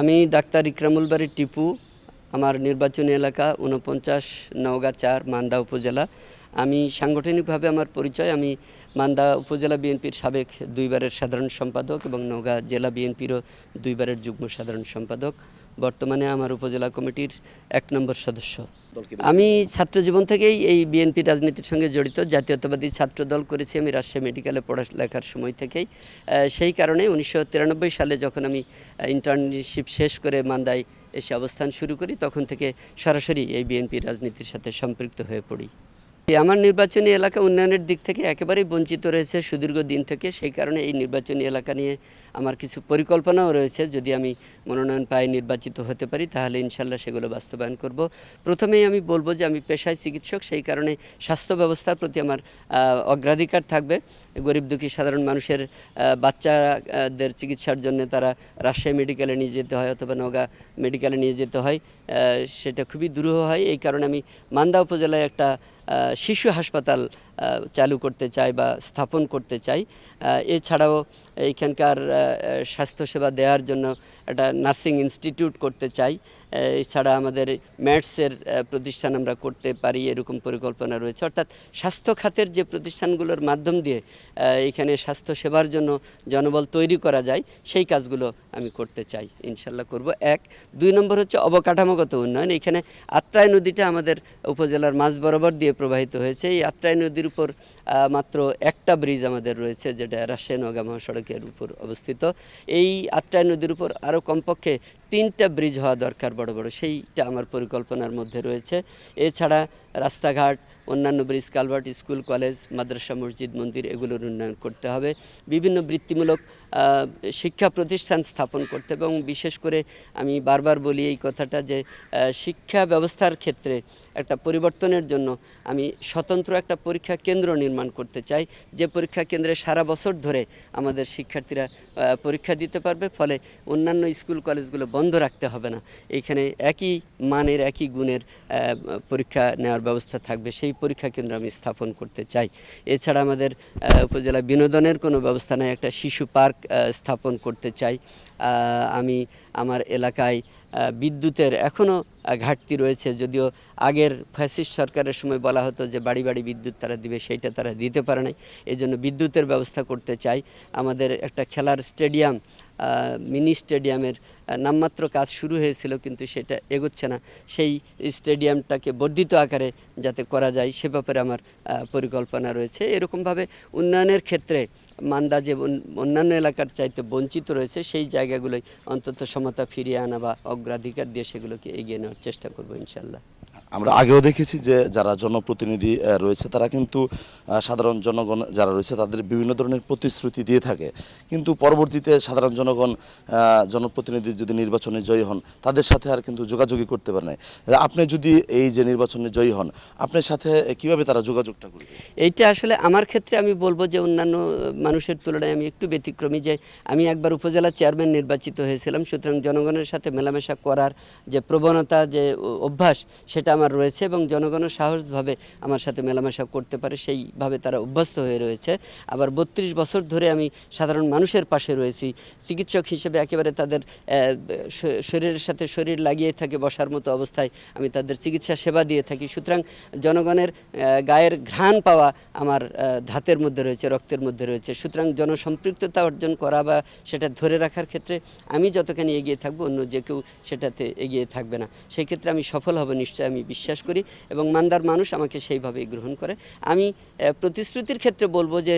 আমি ডাক্তার ইকরামুল বাড়ির টিপু, আমার নির্বাচনী এলাকা উনপঞ্চাশ নওগাঁ চার মান্দা উপজেলা। আমি সাংগঠনিকভাবে আমার পরিচয়, আমি মান্দা উপজেলা বিএনপির সাবেক দুইবারের সাধারণ সম্পাদক এবং নওগাঁ জেলা বিএনপিরও দুইবারের যুগ্ম সাধারণ সম্পাদক। বর্তমানে আমার উপজেলা কমিটির এক নম্বর সদস্য। আমি ছাত্র জীবন থেকেই এই বিএনপি রাজনীতির সঙ্গে জড়িত জাতীয়তাবাদী ছাত্র দল করেছি আমি রাজশাহী মেডিকেলে পড়ালেখার সময় থেকেই। সেই কারণে উনিশশো তিরানব্বই সালে যখন আমি ইন্টার্নশিপ শেষ করে মান্দায় এসে অবস্থান শুরু করি তখন থেকে সরাসরি এই বিএনপি রাজনীতির সাথে সম্পৃক্ত হয়ে পড়ি। আমার নির্বাচনী এলাকা উন্নয়নের দিক থেকে একেবারেই বঞ্চিত রয়েছে সুদীর্ঘ দিন থেকে, সেই কারণে এই নির্বাচনী এলাকা নিয়ে আমার কিছু পরিকল্পনাও রয়েছে। যদি আমি মনোনয়ন পাই, নির্বাচিত হতে পারি, তাহলে ইনশাল্লাহ সেগুলো বাস্তবায়ন করব। প্রথমেই আমি বলব যে আমি পেশায় চিকিৎসক, সেই কারণে স্বাস্থ্য ব্যবস্থার প্রতি আমার অগ্রাধিকার থাকবে। গরিব দুঃখী সাধারণ মানুষের বাচ্চাদের চিকিৎসার জন্য তারা রাজশাহী মেডিকেলে নিয়ে যেতে হয় অথবা নগা মেডিকেলে নিয়ে যেতে হয় সেটা খুবই দুরূহ হয়। এই কারণে আমি মান্দা উপজেলায় একটা শিশু হাসপাতাল চালু করতে চাই বা স্থাপন করতে চাই। এছাড়াও এইখানকার আহ, স্বাস্থ্যসেবা দেওয়ার জন্য একটা নার্সিং ইনস্টিটিউট করতে চাই। এছাড়া আমাদের ম্যাটসের প্রতিষ্ঠান আমরা করতে পারি এরকম পরিকল্পনা রয়েছে। অর্থাৎ স্বাস্থ্য খাতের যে প্রতিষ্ঠানগুলোর মাধ্যম দিয়ে এখানে স্বাস্থ্য সেবার জন্য জনবল তৈরি করা যায় সেই কাজগুলো আমি করতে চাই ইনশাল্লাহ করব। এক দুই নম্বর হচ্ছে অবকাঠামোগত উন্নয়ন। এখানে আত্রাই নদীটা আমাদের উপজেলার মাঝ বরাবর দিয়ে প্রবাহিত হয়েছে। এই আত্রাই নদীর উপর মাত্র একটা ব্রিজ আমাদের রয়েছে যেটা রাজশাহী নগা মহাসড়কের উপর অবস্থিত। এই আত্রাই নদীর উপর আরও কমপক্ষে তিনটা ব্রিজ হওয়া দরকার বড় বড়, সেইটা আমার পরিকল্পনার মধ্যে রয়েছে। এছাড়া রাস্তাঘাট অন্যান্য ব্রিজ, কালভার্ট স্কুল, কলেজ, মাদ্রাসা, মসজিদ, মন্দির, এগুলোর উন্নয়ন করতে হবে। বিভিন্ন বৃত্তিমূলক শিক্ষা প্রতিষ্ঠান স্থাপন করতে হবে এবং বিশেষ করে আমি বারবার বলি এই কথাটা যে শিক্ষা ব্যবস্থার ক্ষেত্রে একটা পরিবর্তনের জন্য আমি স্বতন্ত্র একটা পরীক্ষা কেন্দ্র নির্মাণ করতে চাই। যে পরীক্ষা কেন্দ্রে সারা বছর ধরে আমাদের শিক্ষার্থীরা পরীক্ষা দিতে পারবে, ফলে অন্যান্য স্কুল কলেজগুলো বন্ধ রাখতে হবে না। এইখানে একই মানের, একই গুণের পরীক্ষা নেওয়ার ব্যবস্থা থাকবে। সেই পরীক্ষা কেন্দ্র আমি স্থাপন করতে চাই। এছাড়া আমাদের উপজেলা বিনোদনের কোনো ব্যবস্থা নেই। একটা শিশু পার্ক স্থাপন করতে চাই। আমি আমার এলাকায় বিদ্যুতের এখনও ঘাটতি রয়েছে। যদিও আগের ফ্যাসিস্ট সরকারের সময় বলা হতো যে বাড়ি বাড়ি বিদ্যুৎ তারা দিবে, সেইটা তারা দিতে পারে নাই। এই জন্য বিদ্যুতের ব্যবস্থা করতে চাই। আমাদের একটা খেলার স্টেডিয়াম মিনি স্টেডিয়ামের নামমাত্র কাজ শুরু হয়েছিল কিন্তু সেটা এগোচ্ছে না। সেই স্টেডিয়ামটাকে বর্ধিত আকারে যাতে করা যায় সে ব্যাপারে আমার পরিকল্পনা রয়েছে। এরকমভাবে উন্নয়নের ক্ষেত্রে মান্দা যে অন্যান্য এলাকার চাইতে বঞ্চিত রয়েছে, সেই জায়গাগুলোই অন্তত সমতা ফিরিয়ে আনা বা অগ্রাধিকার দিয়ে সেগুলোকে এগিয়ে নেওয়ার চেষ্টা করব ইনশাল্লাহ। আমরা আগেও দেখেছি যে যারা জনপ্রতিনিধি রয়েছে তারা কিন্তু সাধারণ জনগণ যারা রয়েছে তাদের বিভিন্ন ধরনের প্রতিশ্রুতি দিয়ে থাকে। কিন্তু পরবর্তীতে সাধারণ জনগণ জনপ্রতিনিধি যদি নির্বাচনে জয়ী হন, তাদের সাথে আর কিন্তু যোগাযোগই করতে পারে না আপনি যদি এই যে নির্বাচনে জয়ী হন, আপনার সাথে কীভাবে তারা যোগাযোগটা করবে? এইটা আসলে আমার ক্ষেত্রে আমি বলব যে অন্যান্য মানুষের তুলনায় আমি একটু ব্যতিক্রমী যে আমি একবার উপজেলা চেয়ারম্যান নির্বাচিত হয়েছিলাম, সুতরাং জনগণের সাথে মেলামেশা করার যে প্রবণতা, যে অভ্যাস, সেটা আমার রয়েছে এবং জনগণের সাহসভাবে আমার সাথে মেলামেশা করতে পারে, সেইভাবে তারা অভ্যস্ত হয়ে রয়েছে। আবার বত্রিশ বছর ধরে আমি সাধারণ মানুষের পাশে রয়েছি। চিকিৎসক হিসেবে একেবারে তাদের শরীরের সাথে শরীর লাগিয়ে থাকে, বসার মতো অবস্থায় আমি তাদের চিকিৎসা সেবা দিয়ে থাকি। সুতরাং জনগণের গায়ের ঘ্রাণ পাওয়া আমার ধাতের মধ্যে রয়েছে, রক্তের মধ্যে রয়েছে। সুতরাং জনসম্পৃক্ততা অর্জন করা বা সেটা ধরে রাখার ক্ষেত্রে আমি যতখানি এগিয়ে থাকব, অন্য যে কেউ সেটাতে এগিয়ে থাকবে না। সেই ক্ষেত্রে আমি সফল হব নিশ্চয় আমি বিশ্বাস করি এবং মান্দার মানুষ আমাকে সেইভাবেই গ্রহণ করে। আমি প্রতিশ্রুতির ক্ষেত্রে বলব যে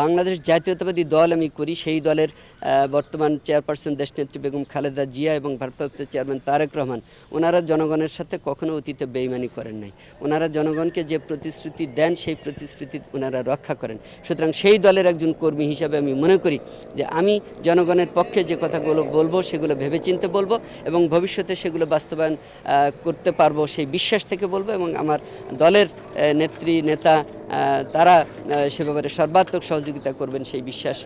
বাংলাদেশ জাতীয়তাবাদী দল আমি করি। সেই দলের বর্তমান চেয়ারপারসন দেশনেত্রী বেগম খালেদা জিয়া এবং ভারপ্রাপ্ত চেয়ারম্যান তারেক রহমান, ওনারা জনগণের সাথে কখনো অতীতে বেইমানি করেন নাই। ওনারা জনগণকে যে প্রতিশ্রুতি দেন, সেই প্রতিশ্রুতি ওনারা রক্ষা করেন। সুতরাং সেই দলের একজন কর্মী হিসাবে আমি মনে করি যে, আমি জনগণের পক্ষে যে কথাগুলো বলব, সেগুলো ভেবেচিন্তে বলব এবং ভবিষ্যতে সেগুলো বাস্তবায়ন করতে পারব, সেই বিশ্বাস থেকে বলব এবং আমার দলের নেত্রী, নেতা তারা সে ব্যাপারে সর্বাত্মক সহযোগিতা করবেন, সেই বিশ্বাস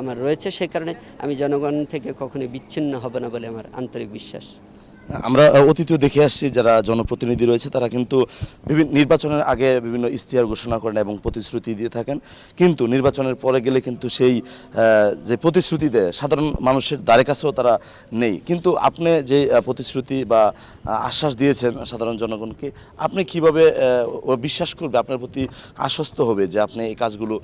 আমার রয়েছে। সে কারণে আমি জনগণ থেকে কখনোই বিচ্ছিন্ন হব না বলে আমার আন্তরিক বিশ্বাস। আমরা অতীতেও দেখে আসছি যারা জনপ্রতিনিধি রয়েছে, তারা কিন্তু বিভিন্ন নির্বাচনের আগে বিভিন্ন ইস্তিহার ঘোষণা করেন এবং প্রতিশ্রুতি দিয়ে থাকেন। কিন্তু নির্বাচনের পরে গেলে কিন্তু সেই যে প্রতিশ্রুতি দেয়, সাধারণ মানুষের দ্বারে কাছেও তারা নেই। কিন্তু আপনি যে প্রতিশ্রুতি বা আশ্বাস দিয়েছেন সাধারণ জনগণকে, আপনি কীভাবে বিশ্বাস করবে? আপনার প্রতি আশ্বস্ত হবে যে আপনি এই কাজগুলো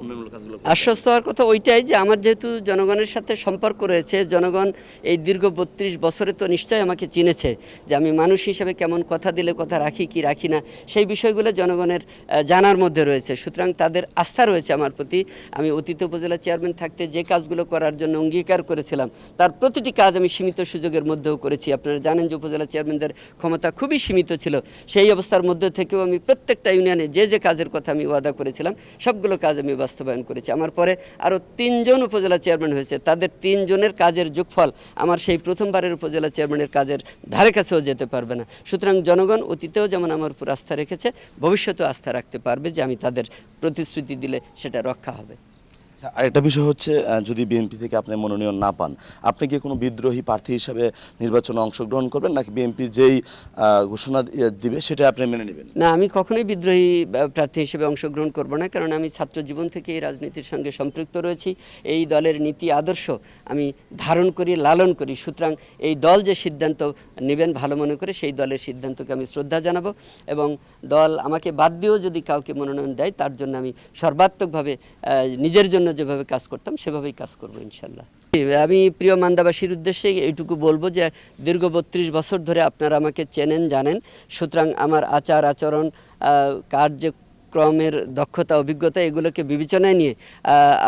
উন্নয়নমূলক কাজগুলো আশ্বস্ত হওয়ার কথা ওইটাই যে, আমার যেহেতু জনগণের সাথে সম্পর্ক রয়েছে, জনগণ এই দীর্ঘ বত্রিশ বছরে তো নিশ্চয়ই আমাকে চিনেছে যে আমি মানুষ হিসেবে কেমন কথা দিলে কথা রাখি, কি রাখি না, সেই বিষয়গুলো জনগণের জানার মধ্যে রয়েছে। সুতরাং তাদের আস্থা রয়েছে আমার প্রতি। আমি অতীত উপজেলা চেয়ারম্যান থাকতে যে কাজগুলো করার জন্য অঙ্গীকার করেছিলাম, তার প্রতিটি কাজ আমি সীমিত সুযোগের মধ্যেও করেছি। আপনারা জানেন যে উপজেলা চেয়ারম্যানদের ক্ষমতা খুবই সীমিত ছিল। সেই অবস্থার মধ্যে থেকেও আমি প্রত্যেকটা ইউনিয়নে যে যে কাজের কথা আমি ওয়াদা করেছিলাম, সবগুলো কাজ আমি বাস্তবায়ন করেছি। আমার পরে আরও তিনজন উপজেলা চেয়ারম্যান হয়েছে। তাদের তিনজনের কাজের যোগফল আমার সেই প্রথমবারের উপজেলা চেয়ারম্যানের কাজের ধারে কাছেও যেতে পারবে না। সুতরাং জনগণ অতীতেও যেমন আমার উপর আস্থা রেখেছে, ভবিষ্যতেও আস্থা রাখতে পারবে যে আমি তাদের প্রতিশ্রুতি দিলে সেটা রক্ষা হবে। আচ্ছা, আরেকটা বিষয় হচ্ছে যদি বিএনপি থেকে আপনি মনোনয়ন না পান আপনি কি কোনো বিদ্রোহী প্রার্থী হিসাবে নির্বাচনে অংশগ্রহণ করবেন? নাকি বিএনপি যেই ঘোষণা দিবে সেটা আপনি মেনে নেবেন? না আমি কখনোই বিদ্রোহী প্রার্থী হিসেবে অংশগ্রহণ করব না কারণ আমি ছাত্র জীবন থেকে এই রাজনীতির সঙ্গে সম্পৃক্ত রয়েছি। এই দলের নীতি আদর্শ আমি ধারণ করি লালন করি। সুতরাং এই দল যে সিদ্ধান্ত নেবেন ভালো মনে করে সেই দলের সিদ্ধান্তকে আমি শ্রদ্ধা জানাব এবং দল আমাকে বাদ দিয়েও যদি কাউকে মনোনয়ন দেয় তার জন্য আমি সর্বাত্মকভাবে নিজের জন্য যেভাবে কাজ করতাম সেভাবেই কাজ করব ইনশাল্লাহ। আমি প্রিয় মান্দাবাসীর উদ্দেশ্যে এইটুকু বলব যে দীর্ঘ বত্রিশ বছর ধরে আপনারা আমাকে চেনেন জানেন। সুতরাং আমার আচার আচরণ আহ, কার্যক্রমের দক্ষতা, অভিজ্ঞতা এগুলোকে বিবেচনায় নিয়ে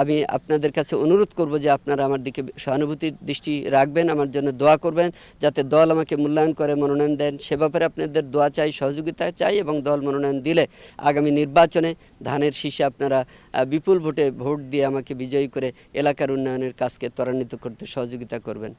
আমি আপনাদের কাছে অনুরোধ করব যে আপনারা আমার দিকে সহানুভূতির দৃষ্টি রাখবেন, আমার জন্য দোয়া করবেন, যাতে দল আমাকে মূল্যায়ন করে, মনোনয়ন দেন। সে ব্যাপারে আপনাদের দোয়া চাই, সহযোগিতা চাই এবং দল মনোনয়ন দিলে আগামী নির্বাচনে ধানের শীষে আপনারা বিপুল ভোটে ভোট দিয়ে আমাকে বিজয়ী করে এলাকার উন্নয়নের কাজকে ত্বরান্বিত করতে সহযোগিতা করবেন।